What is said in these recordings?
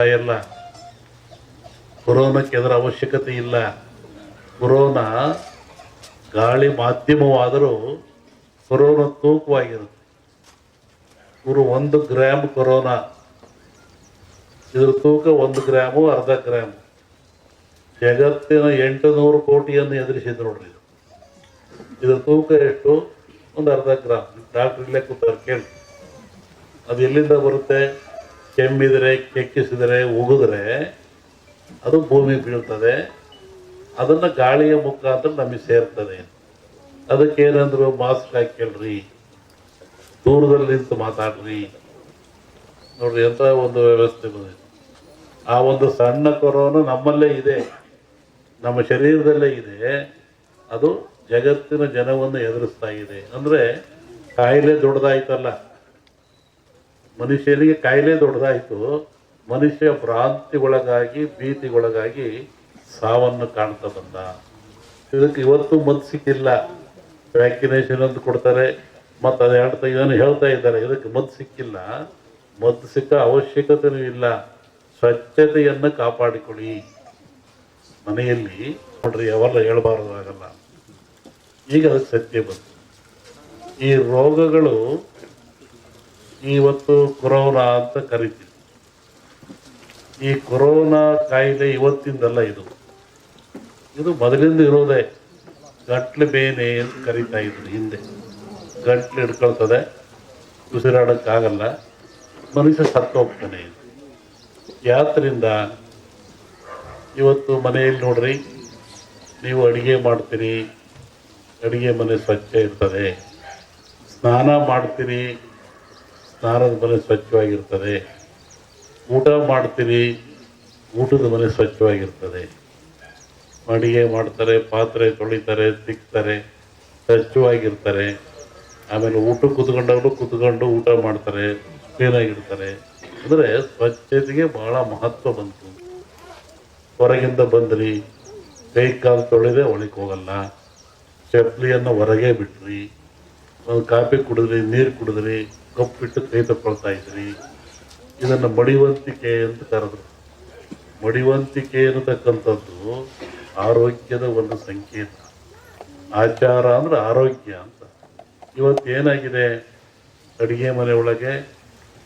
ಇಲ್ಲ. ಕೊರೋನಾಕ್ಕೆ ಅದರ ಅವಶ್ಯಕತೆ ಇಲ್ಲ. ಕೊರೋನಾ ಗಾಳಿ ಮಾಧ್ಯಮವಾದರೂ ಕೊರೋನಾ ತೂಕವಾಗಿರುತ್ತೆ. ಇವರು ಒಂದು ಗ್ರಾಮ್ ಕೊರೋನಾ. ಇದ್ರ ತೂಕ ಒಂದು ಗ್ರಾಮು, ಅರ್ಧ ಗ್ರಾಮ್. ಜಗತ್ತಿನ ಎಂಟು ನೂರು ಕೋಟಿಯನ್ನು ಎದುರಿಸಿದ್ರು ನೋಡ್ರಿ ಇದು. ಇದ್ರ ತೂಕ ಎಷ್ಟು? ಒಂದು ಅರ್ಧ ಗ್ರಾಮ್. ಡಾಕ್ಟರ್ ಇಲ್ಲೇ ಕೂತಾರೆ, ಕೇಳಿ. ಅದು ಎಲ್ಲಿಂದ ಬರುತ್ತೆ? ಕೆಮ್ಮಿದರೆ, ಕೆಕ್ಕಿಸಿದರೆ, ಉಗಿದ್ರೆ ಅದು ಭೂಮಿ ಬೀಳ್ತದೆ. ಅದನ್ನು ಗಾಳಿಯ ಮುಖಾಂತರ ನಮಗೆ ಸೇರ್ತದೆ. ಅದಕ್ಕೆ ಮಾಸ್ಕ್ ಹಾಕ್ಕೊಳ್ರಿ ದೂರದಲ್ಲಿ ನಿಂತು ಮಾತಾಡ್ರಿ. ನೋಡ್ರಿ ಎಂಥ ಒಂದು ವ್ಯವಸ್ಥೆ ಬಂದಿದೆ. ಆ ಒಂದು ಸಣ್ಣ ಕೊರೋನಾ ನಮ್ಮಲ್ಲೇ ಇದೆ. ನಮ್ಮ ಶರೀರದಲ್ಲೇ ಇದೆ. ಅದು ಜಗತ್ತಿನ ಜನವನ್ನು ಎದುರಿಸ್ತಾ ಇದೆ. ಅಂದರೆ ಕಾಯಿಲೆ ದೊಡ್ಡದಾಯ್ತಲ್ಲ. ಮನುಷ್ಯನಿಗೆ ಕಾಯಿಲೆ ದೊಡ್ಡದಾಯಿತು. ಮನುಷ್ಯ ಭ್ರಾಂತಿಗೊಳಗಾಗಿ, ಭೀತಿಗೊಳಗಾಗಿ ಸಾವನ್ನು ಕಾಣ್ತಾ ಬಂದ. ಇದಕ್ಕೆ ಇವತ್ತು ಮದ್ದು ಸಿಕ್ಕಿಲ್ಲ ವ್ಯಾಕ್ಸಿನೇಷನ್ ಅಂತ ಕೊಡ್ತಾರೆ. ಮತ್ತು ಅದು ಹೇಳ್ತಾ ಇದನ್ನು ಹೇಳ್ತಾ ಇದ್ದಾರೆ. ಇದಕ್ಕೆ ಮದ್ದು ಸಿಕ್ಕಿಲ್ಲ ಮದ್ದು ಸಿಕ್ಕ ಅವಶ್ಯಕತೆಯೂ ಇಲ್ಲ. ಸ್ವಚ್ಛತೆಯನ್ನು ಕಾಪಾಡಿಕೊಳ್ಳಿ. ಮನೆಯಲ್ಲಿ ನೋಡ್ರಿ ಅವೆಲ್ಲ ಹೇಳಬಾರ್ದು ಆಗಲ್ಲ. ಈಗ ಅದಕ್ಕೆ ಸತ್ಯ ಬಂತು. ಈ ರೋಗಗಳು ಇವತ್ತು ಕೊರೋನಾ ಅಂತ ಕರಿತೀವಿ. ಈ ಕೊರೋನಾ ಕಾಯಿಲೆ ಇವತ್ತಿಂದಲ್ಲ ಇದು. ಇದು ಮೊದಲಿಂದ ಇರೋದೇ ಗಂಟ್ಲು ಬೇನೆ ಅಂತ ಕರಿತಾ ಇದ್ರು ಹಿಂದೆ. ಗಂಟ್ಲು ಹಿಡ್ಕೊಳ್ತದೆ, ಉಸಿರಾಡೋಕ್ಕಾಗಲ್ಲ, ಮನುಷ್ಯ ಸತ್ತು ಹೋಗ್ತಾನೆ ಯಾತ್ರಿಂದ ಇವತ್ತು ಮನೆಯಲ್ಲಿ ನೋಡ್ರಿ, ನೀವು ಅಡುಗೆ ಮಾಡ್ತೀರಿ, ಅಡುಗೆ ಮನೆ ಸ್ವಚ್ಛ ಇರ್ತದೆ. ಸ್ನಾನ ಮಾಡ್ತೀರಿ ಸ್ನಾನದ ಮನೆ ಸ್ವಚ್ಛವಾಗಿರ್ತದೆ. ಊಟ ಮಾಡ್ತೀವಿ ಊಟದ ಮನೆ ಸ್ವಚ್ಛವಾಗಿರ್ತದೆ. ಅಡುಗೆ ಮಾಡ್ತಾರೆ, ಪಾತ್ರೆ ತೊಳಿತಾರೆ, ತಿಕ್ತಾರೆ, ಸ್ವಚ್ಛವಾಗಿರ್ತಾರೆ. ಆಮೇಲೆ ಊಟ ಕುತ್ಕೊಂಡವರು ಕುತ್ಕೊಂಡು ಊಟ ಮಾಡ್ತಾರೆ, ಕ್ಲೀನಾಗಿರ್ತಾರೆ. ಅಂದರೆ ಸ್ವಚ್ಛತೆಗೆ ಬಹಳ ಮಹತ್ವ ಬಂತು. ಹೊರಗಿಂದ ಬಂದ್ರಿ, ಕೈ ಕಾಲು ತೊಳೆದೇ ಒಳಗೆ ಹೋಗಲ್ಲ. ಚಪ್ಪಲಿಯನ್ನು ಹೊರಗೆ ಬಿಟ್ರಿ. ಕಾಫಿ ಕುಡಿದ್ರಿ, ನೀರು ಕುಡಿದ್ರಿ ಕಪ್ಪಿಟ್ಟು ಕೈ ತಗೊಳ್ತಾ ಇದ್ರಿ. ಇದನ್ನು ಮಡಿವಂತಿಕೆ ಅಂತ ಕರೆದ್ರು. ಮಡಿವಂತಿಕೆ ಅನ್ನತಕ್ಕಂಥದ್ದು ಆರೋಗ್ಯದ ಒಂದು ಸಂಕೇತ. ಆಚಾರ ಅಂದ್ರೆ ಆರೋಗ್ಯ ಅಂತ. ಇವತ್ತು ಏನಾಗಿದೆ? ಅಡಿಗೆ ಮನೆ ಒಳಗೆ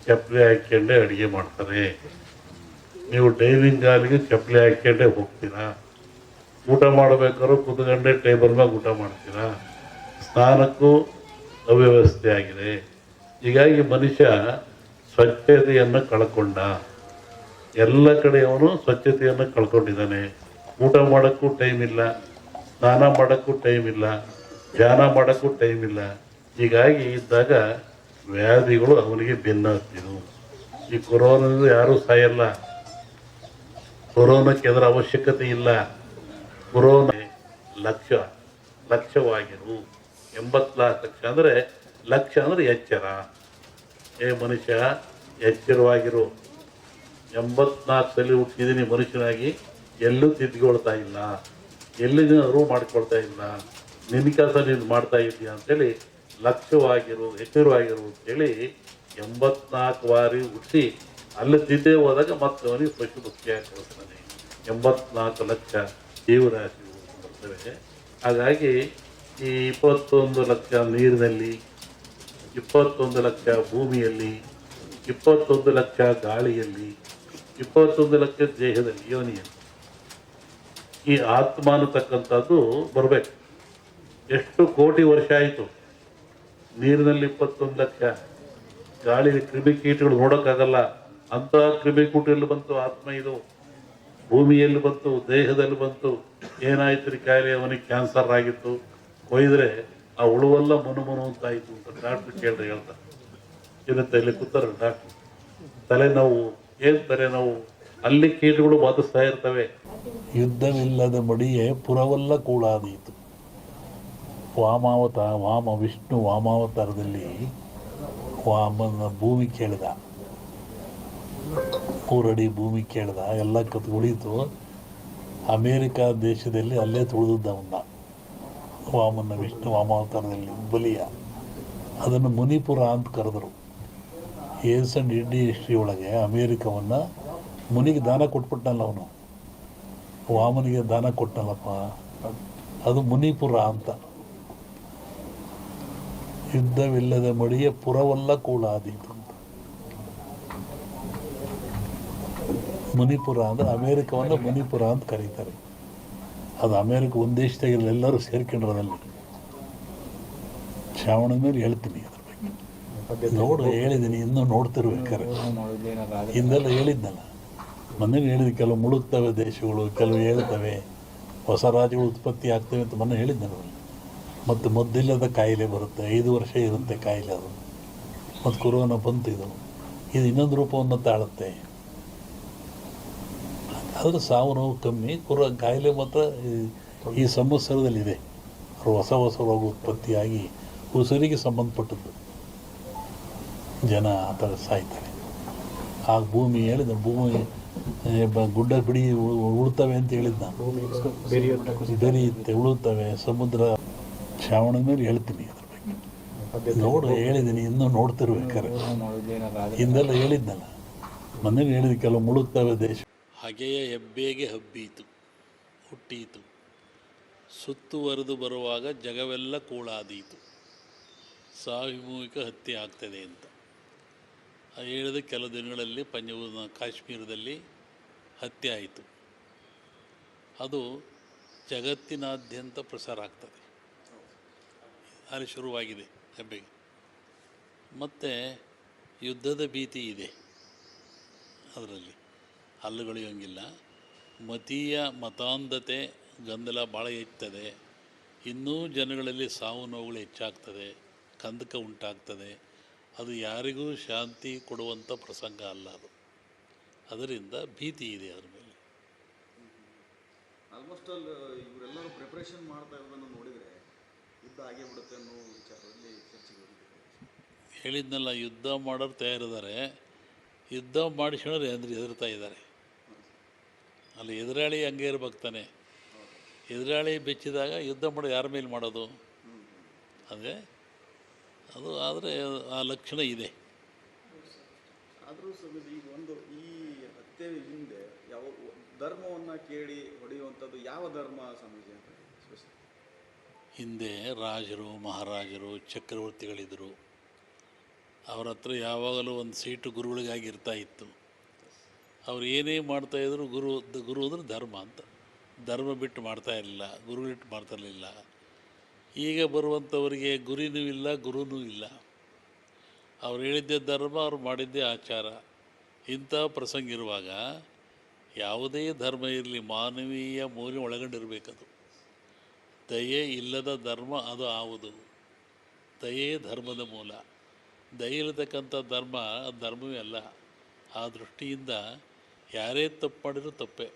ಚಪ್ಪಲಿ ಹಾಕ್ಕೊಂಡೆ ಅಡಿಗೆ ಮಾಡ್ತಾರೆ. ನೀವು ಡೈನಿಂಗ್ ಹಾಲಿಗೆ ಚಪ್ಪಲಿ ಹಾಕ್ಕೊಂಡೆ ಹೋಗ್ತೀರಾ? ಊಟ ಮಾಡಬೇಕಾದ್ರೂ ಕುತ್ಕೊಂಡೆ ಟೇಬಲ್ ಮ್ಯಾಗ ಊಟ ಮಾಡ್ತೀರಾ? ಸ್ನಾನಕ್ಕೂ ಅವ್ಯವಸ್ಥೆ ಆಗಿದೆ ಹೀಗಾಗಿ ಮನುಷ್ಯ ಸ್ವಚ್ಛತೆಯನ್ನು ಕಳ್ಕೊಂಡ. ಎಲ್ಲ ಕಡೆ ಅವನು ಸ್ವಚ್ಛತೆಯನ್ನು ಕಳ್ಕೊಂಡಿದ್ದಾನೆ. ಊಟ ಮಾಡೋಕ್ಕೂ ಟೈಮ್ ಇಲ್ಲ, ಸ್ನಾನ ಮಾಡೋಕ್ಕೂ ಟೈಮ್ ಇಲ್ಲ, ಧ್ಯಾನ ಮಾಡೋಕ್ಕೂ ಟೈಮ್ ಇಲ್ಲ. ಹೀಗಾಗಿ ಇದ್ದಾಗ ವ್ಯಾಧಿಗಳು ಅವನಿಗೆ ಭಿನ್ನಾಗ್ತಿದ್ವು ಈ ಕೊರೋನಾದಿಂದ ಯಾರೂ ಸಾಯಲ್ಲ. ಕೊರೋನಾಕ್ಕೆ ಅದರ ಅವಶ್ಯಕತೆ ಇಲ್ಲ. ಕೊರೋನಾ ಲಕ್ಷ್ಯ ಲಕ್ಷವಾಗಿರು. ಎಂಬತ್ನಾಲ್ಕು ಲಕ್ಷ ಅಂದರೆ ಲಕ್ಷ ಅಂದರೆ ಎಚ್ಚರ. ಏ ಮನುಷ್ಯ, ಎಚ್ಚರವಾಗಿರು. ಎಂಬತ್ನಾಲ್ಕು ಸಲ ಹುಟ್ಟಿದ್ದೀನಿ ಮನುಷ್ಯನಾಗಿ, ಎಲ್ಲೂ ತಿದ್ಕೊಳ್ತಾ ಇಲ್ಲ. ಎಲ್ಲಿ ಮಾಡ್ಕೊಳ್ತಾ ಇಲ್ಲ. ನಿನ್ನ ಕೆಲಸ ನೀನು ಮಾಡ್ತಾ ಇದ್ದೀಯ ಅಂತೇಳಿ ಲಕ್ಷ್ಯವಾಗಿರು ಎಚ್ಚರವಾಗಿರು ಅಂತೇಳಿ ಎಂಬತ್ನಾಲ್ಕು ಬಾರಿ ಹುಟ್ಟಿ ಅಲ್ಲಿ ತಿದ್ದೇ ಹೋದಾಗ ಮತ್ತೆ ಅವನಿಗೆ ಪಶು ಮುಖ್ಯಾಗಿ ಕಳಿಸ್ತಾನೆ ಎಂಬತ್ನಾಲ್ಕು ಲಕ್ಷ ಜೀವರಾಶಿ ಬರ್ತವೆ ಹಾಗಾಗಿ ಈ ಇಪ್ಪತ್ತೊಂದು ಲಕ್ಷ ನೀರಿನಲ್ಲಿ, ಇಪ್ಪತ್ತೊಂದು ಲಕ್ಷ ಭೂಮಿಯಲ್ಲಿ, ಇಪ್ಪತ್ತೊಂದು ಲಕ್ಷ ಗಾಳಿಯಲ್ಲಿ, ಇಪ್ಪತ್ತೊಂದು ಲಕ್ಷ ದೇಹದಲ್ಲಿ ಯೋನಿಯಲ್ಲಿ ಈ ಆತ್ಮ ಅನ್ನತಕ್ಕಂಥದ್ದು ಬರಬೇಕು. ಎಷ್ಟು ಕೋಟಿ ವರ್ಷ ಆಯಿತು? ನೀರಿನಲ್ಲಿ ಇಪ್ಪತ್ತೊಂದು ಲಕ್ಷ. ಗಾಳಿ ಕ್ರಿಮಿಕೀಟಗಳು ನೋಡೋಕ್ಕಾಗಲ್ಲ. ಅಂತ ಕ್ರಿಮಿಕೂಟಲ್ಲಿ ಬಂತು ಆತ್ಮ ಇದು. ಭೂಮಿಯಲ್ಲಿ ಬಂತು, ದೇಹದಲ್ಲಿ ಬಂತು. ಏನಾಯಿತು ರೀ ಕಾಯಿಲೆ? ಅವನಿಗೆ ಕ್ಯಾನ್ಸರ್ ಆಗಿತ್ತು. ಕೊಯ್ದ್ರೆ ಆ ಉಳುವಲ್ಲ ಮನು ಅಂತ ಆಯ್ತು ಅಂತ ಡಾಕ್ಟ್ರು ಕೇಳ್ರಿ ಹೇಳ್ತಾರೆ. ಇರುತ್ತೆ, ಇಲ್ಲಿ ಕೂತಾರ ಡಾಕ್ಟ್ರು. ತಲೆನೋವು ಏನ್ ತಲೆನೋವು ಅಲ್ಲಿ ಕೀಟಗಳು ಬಾಧಿಸ್ತಾ ಇರ್ತವೆ. ಯುದ್ಧವಿಲ್ಲದ ಬಡಿಯೇ ಪುರವಲ್ಲ ಕೂಳಾದೀತು. ವಾಮಾವತ, ವಾಮ ವಿಷ್ಣು ವಾಮಾವತಾರದಲ್ಲಿ ವಾಮನ ಭೂಮಿ ಕೇಳಿದ. ಮೂರಡಿ ಭೂಮಿ ಕೇಳಿದ. ಎಲ್ಲ ಕತ್ ಉಳಿತು. ಅಮೇರಿಕಾ ದೇಶದಲ್ಲಿ ಅಲ್ಲೇ ತುಳಿದಿದ್ದ ಅವನ್ನ ವಾಮನ ವಿಷ್ಣು ವಾಮಾವತಾರದಲ್ಲಿ ಬಲಿಯ. ಅದನ್ನು ಮುನಿಪುರ ಅಂತ ಕರೆದರು. ಏಸ್ ಅಂಡ್ ಇಂಡಿ ಹಿಸ್ಟ್ರಿ ಒಳಗೆ ಅಮೇರಿಕವನ್ನು ಮುನಿಗೆ ದಾನ ಕೊಟ್ಬಿಟ್ಟನಲ್ಲ ಅವನು. ವಾಮನಿಗೆ ದಾನ ಕೊಟ್ಟನಲ್ಲಪ್ಪ. ಅದು ಮುನಿಪುರ ಅಂತ. ಯುದ್ಧವಿಲ್ಲದ ಮಡಿಯ ಪುರವಲ್ಲ ಕೂಡ ಅಂತ. ಮುನಿಪುರ ಅಂದ್ರೆ ಅಮೇರಿಕವನ್ನು ಮುನಿಪುರ ಅಂತ ಕರೀತಾರೆ. ಅದು ಅಮೇರಿಕ ಒಂದು ದೇಶದಾಗಿಲ್ಲ ಎಲ್ಲರೂ ಸೇರ್ಕೊಂಡಿರೋದಲ್ಲ. ಶ್ರಾವಣದ ಮೇಲೆ ಹೇಳ್ತೀನಿ ಅದ್ರ ಬಗ್ಗೆ. ನೋಡು ಹೇಳಿದ್ದೀನಿ ಇನ್ನೂ ನೋಡ್ತಿರ್ಬೇಕಾರೆ ಹಿಂದೆಲ್ಲ ಹೇಳಿದ್ನಲ್ಲ ಮೊನ್ನೆ ಹೇಳಿದ ಕೆಲವು ಮುಳುಗ್ತವೆ ದೇಶಗಳು, ಕೆಲವು ಹೇಳ್ತವೆ. ಹೊಸ ರಾಜ್ಯಗಳು ಉತ್ಪತ್ತಿ ಆಗ್ತವೆ ಅಂತ ಮೊನ್ನೆ ಹೇಳಿದ್ನಲ್ಲ ಮತ್ತು ಮದ್ದಿಲ್ಲದ ಕಾಯಿಲೆ ಬರುತ್ತೆ, ಐದು ವರ್ಷ ಇರುತ್ತೆ ಕಾಯಿಲೆ ಅದು. ಮತ್ತು ಕೊರೋನಾ ಬಂತು ಇದು. ಇದು ಇನ್ನೊಂದು ರೂಪವನ್ನು ತಾಳುತ್ತೆ. ಆದ್ರೆ ಸಾವು ನೋವು ಕಮ್ಮಿ ಕುರ ಕಾಯಿಲೆ ಮಾತ್ರ ಈ- ಸಂವತ್ಸರದಲ್ಲಿದೆ. ಅವರು ಹೊಸ ಹೊಸ ರೋಗ ಉತ್ಪತ್ತಿಯಾಗಿ ಉಸಿರಿಗೆ ಸಂಬಂಧಪಟ್ಟದ್ದು. ಜನ ಆ ಥರ ಸಾಯ್ತಾರೆ. ಆ ಭೂಮಿ ಹೇಳಿದ ಭೂಮಿ ಗುಡ್ಡ ಬಿಡಿ ಉಳುತ್ತವೆ ಉಳ್ತವೆ ಅಂತ ಹೇಳಿದ್ ನಾನು. ಬೆರೆಯುತ್ತೆ ಉಳುತ್ತವೆ ಸಮುದ್ರ ಶ್ರಾವಣದ ಮೇಲೆ ಹೇಳ್ತೀನಿ ಅದ್ರ ಬಗ್ಗೆ. ನೋಡು ಹೇಳಿದ್ದೀನಿ ಇನ್ನೂ ನೋಡ್ತಿರ್ಬೇಕಾರೆ. ಹಿಂದೆಲ್ಲ ಹೇಳಿದ್ನಲ್ಲ. ಮೊನ್ನೆ ಹೇಳಿದ ಕೆಲವು ಮುಳುಗ್ತವೆ ದೇಶ. ಹಾಗೆಯೇ ಹೆಬ್ಬೇಗೆ ಹಬ್ಬೀತು, ಹುಟ್ಟೀತು. ಸುತ್ತುವರೆದು ಬರುವಾಗ ಜಗವೆಲ್ಲ ಕೂಳಾದೀತು. ಸಾಮೂಹಿಕ ಹತ್ಯೆ ಆಗ್ತದೆ ಅಂತ. ಹೇಳಿದ ಕೆಲವು ದಿನಗಳಲ್ಲಿ ಪಂಜಾಬ್, ಕಾಶ್ಮೀರದಲ್ಲಿ ಹತ್ಯೆ ಆಯಿತು. ಅದು ಜಗತ್ತಿನಾದ್ಯಂತ ಪ್ರಸಾರ ಆಗ್ತದೆ. ಅಲ್ಲಿ ಶುರುವಾಗಿದೆ ಹೆಬ್ಬೆಗೆ. ಮತ್ತು ಯುದ್ಧದ ಭೀತಿ ಇದೆ ಅದರಲ್ಲಿ. ಹಲ್ಲುಗಳಿಯೋಂಗಿಲ್ಲ. ಮತೀಯ ಮತಾಂಧತೆ ಗೊಂದಲ ಭಾಳ ಹೆಚ್ಚುತ್ತದೆ ಇನ್ನೂ ಜನಗಳಲ್ಲಿ ಸಾವು ನೋವುಗಳು ಹೆಚ್ಚಾಗ್ತದೆ. ಕಂದಕ ಉಂಟಾಗ್ತದೆ. ಅದು ಯಾರಿಗೂ ಶಾಂತಿ ಕೊಡುವಂಥ ಪ್ರಸಂಗ ಅಲ್ಲ ಅದು. ಅದರಿಂದ ಭೀತಿ ಇದೆ ಅದ್ರ ಮೇಲೆ. ಆಲ್ಮೋಸ್ಟ್ ಅಲ್ಲಿ ಇವರೆಲ್ಲರೂ ಪ್ರಿಪ್ರೇಷನ್ ಮಾಡ್ತಾ ಇರೋದನ್ನು ನೋಡಿದರೆ ಯುದ್ಧ ಆಗೇ ಬಿಡುತ್ತೆ ಅನ್ನೋ ವಿಚಾರದಲ್ಲಿ ಚರ್ಚೆಗೆ ಹೇಳಿದ್ನಲ್ಲ ಯುದ್ಧ ಮಾಡೋರು ತಯಾರಿದ್ದಾರೆ. ಯುದ್ಧ ಮಾಡಿಸ್ಕೊಂಡ್ರೆ ಅಂದ್ರೆ ಹೆದರ್ತಾ ಇದ್ದಾರೆ? ಅಲ್ಲಿ ಎದುರಾಳಿ ಹಂಗೆ ಇರ್ಬೇಕು ತಾನೆ. ಎದುರಾಳಿ ಬೆಚ್ಚಿದಾಗ ಯುದ್ಧ ಮಾಡೋ ಯಾರ ಮೇಲೆ ಮಾಡೋದು? ಅದೇ ಅದು ಆದರೆ ಆ ಲಕ್ಷಣ ಇದೆ. ಆದರೂ ಈಗ ಒಂದು ಈ ಹತ್ಯೆ ಹಿಂದೆ ಯಾವ ಧರ್ಮವನ್ನು ಕೇಳಿ ಹೊಡೆಯುವಂಥದ್ದು ಯಾವ ಧರ್ಮ ಸ್ವಾಮೀಜಿ ಅಂತ ಹಿಂದೆ ರಾಜರು ಮಹಾರಾಜರು ಚಕ್ರವರ್ತಿಗಳಿದ್ದರು ಅವರ ಹತ್ರ ಯಾವಾಗಲೂ ಒಂದು ಸೀಟು ಗುರುಗಳಿಗಾಗಿ ಇರ್ತಾ ಇತ್ತು. ಅವ್ರು ಏನೇ ಮಾಡ್ತಾಯಿದ್ರು ಗುರು ಗುರು ಅಂದರೆ ಧರ್ಮ ಅಂತ. ಧರ್ಮ ಬಿಟ್ಟು ಮಾಡ್ತಾ ಇರಲಿಲ್ಲ ಗುರು ಬಿಟ್ಟು ಮಾಡ್ತಾ ಇರಲಿಲ್ಲ. ಈಗ ಬರುವಂಥವರಿಗೆ ಗುರಿನೂ ಇಲ್ಲ, ಗುರುನೂ ಇಲ್ಲ. ಅವ್ರು ಹೇಳಿದ್ದೇ ಧರ್ಮ, ಅವ್ರು ಮಾಡಿದ್ದೇ ಆಚಾರ. ಇಂಥ ಪ್ರಸಂಗ ಇರುವಾಗ ಯಾವುದೇ ಧರ್ಮ ಇರಲಿ, ಮಾನವೀಯ ಮೌಲ್ಯ ಒಳಗೊಂಡಿರಬೇಕದು. ದಯೆ ಇಲ್ಲದ ಧರ್ಮ ಅದು ಆವುದು. ದಯೆ ಧರ್ಮದ ಮೂಲ. ದಯೆ ಇರತಕ್ಕಂಥ ಧರ್ಮ, ಧರ್ಮವೇ ಅಲ್ಲ. ಆ ದೃಷ್ಟಿಯಿಂದ ಯಾರೇ ತಪ್ಪು ಮಾಡಿದರೂ ತಪ್ಪೇ.